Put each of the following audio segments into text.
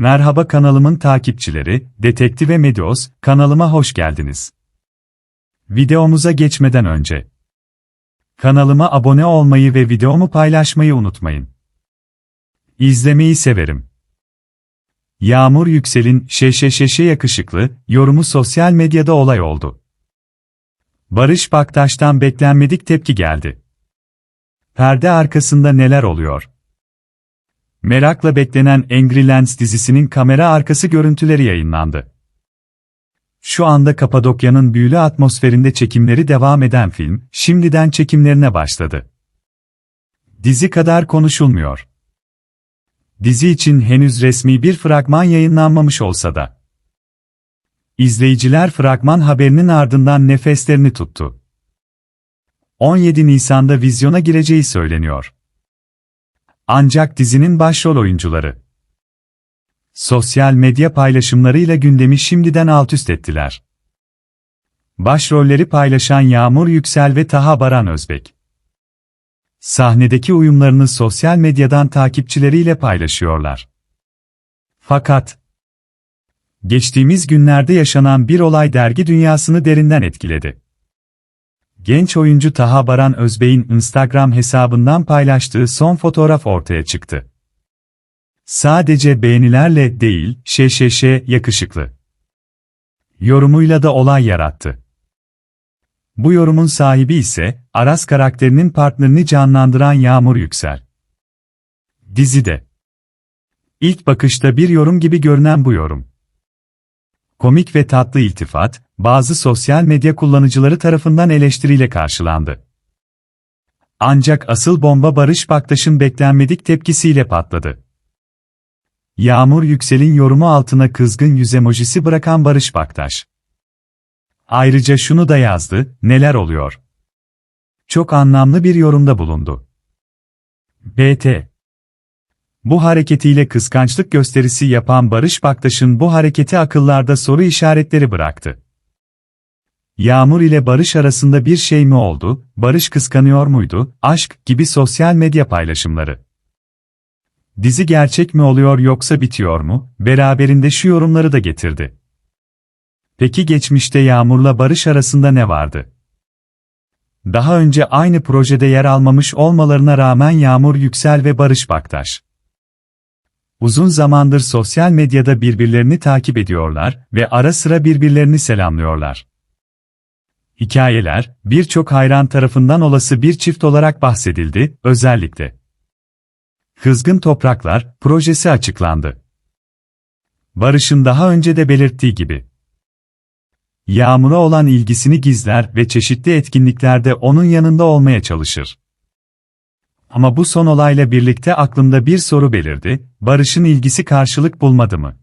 Merhaba kanalımın takipçileri, Detektive Medios, kanalıma hoş geldiniz. Videomuza geçmeden önce kanalıma abone olmayı ve videomu paylaşmayı unutmayın. İzlemeyi severim. Yağmur Yüksel'in şeşe şeşe yakışıklı yorumu sosyal medyada olay oldu. Barış Baktaş'tan beklenmedik tepki geldi. Perde arkasında neler oluyor? Merakla beklenen Angry Lens dizisinin kamera arkası görüntüleri yayınlandı. Şu anda Kapadokya'nın büyülü atmosferinde çekimleri devam eden film, şimdiden çekimlerine başladı. Dizi kadar konuşulmuyor. Dizi için henüz resmi bir fragman yayınlanmamış olsa da. İzleyiciler fragman haberinin ardından nefeslerini tuttu. 17 Nisan'da vizyona gireceği söyleniyor. Ancak dizinin başrol oyuncuları sosyal medya paylaşımlarıyla gündemi şimdiden alt üst ettiler. Başrolleri paylaşan Yağmur Yüksel ve Taha Baran Özbek. Sahnedeki uyumlarını sosyal medyadan takipçileriyle paylaşıyorlar. Fakat geçtiğimiz günlerde yaşanan bir olay dergi dünyasını derinden etkiledi. Genç oyuncu Taha Baran Özbey'in Instagram hesabından paylaştığı son fotoğraf ortaya çıktı. Sadece beğenilerle değil, şeşeşe yakışıklı. Yorumuyla da olay yarattı. Bu yorumun sahibi ise, Aras karakterinin partnerini canlandıran Yağmur Yüksel. Dizide. İlk bakışta bir yorum gibi görünen bu yorum. Komik ve tatlı iltifat, bazı sosyal medya kullanıcıları tarafından eleştiriyle karşılandı. Ancak asıl bomba Barış Baktaş'ın beklenmedik tepkisiyle patladı. Yağmur Yüksel'in yorumu altına kızgın yüz emojisi bırakan Barış Baktaş. Ayrıca şunu da yazdı, neler oluyor? Çok anlamlı bir yorumda bulundu. BT Bu hareketiyle kıskançlık gösterisi yapan Barış Baktaş'ın bu hareketi akıllarda soru işaretleri bıraktı. Yağmur ile Barış arasında bir şey mi oldu, Barış kıskanıyor muydu, aşk gibi sosyal medya paylaşımları. Dizi gerçek mi oluyor yoksa bitiyor mu, beraberinde şu yorumları da getirdi. Peki geçmişte Yağmur'la Barış arasında ne vardı? Daha önce aynı projede yer almamış olmalarına rağmen Yağmur Yüksel ve Barış Baktaş. Uzun zamandır sosyal medyada birbirlerini takip ediyorlar ve ara sıra birbirlerini selamlıyorlar. Hikayeler, birçok hayran tarafından olası bir çift olarak bahsedildi, özellikle. Kızgın Topraklar projesi açıklandı. Barış'ın daha önce de belirttiği gibi. Yağmur'a olan ilgisini gizler ve çeşitli etkinliklerde onun yanında olmaya çalışır. Ama bu son olayla birlikte aklımda bir soru belirdi, Barış'ın ilgisi karşılık bulmadı mı?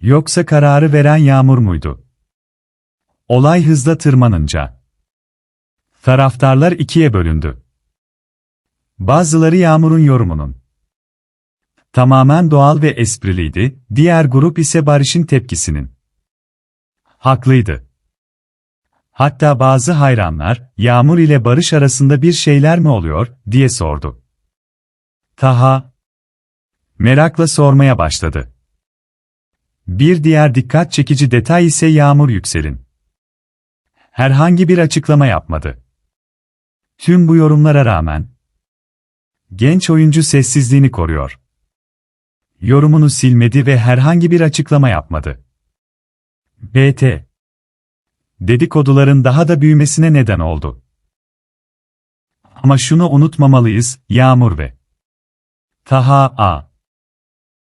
Yoksa kararı veren Yağmur muydu? Olay hızla tırmanınca. Taraftarlar ikiye bölündü. Bazıları Yağmur'un yorumunun tamamen doğal ve espriliydi, diğer grup ise Barış'ın tepkisinin haklıydı. Hatta bazı hayranlar, Yağmur ile Barış arasında bir şeyler mi oluyor, diye sordu. Taha merakla sormaya başladı. Bir diğer dikkat çekici detay ise Yağmur Yüksel'in herhangi bir açıklama yapmadı. Tüm bu yorumlara rağmen, genç oyuncu sessizliğini koruyor. Yorumunu silmedi ve herhangi bir açıklama yapmadı. BT Dedikoduların daha da büyümesine neden oldu. Ama şunu unutmamalıyız, Yağmur ve Taha A.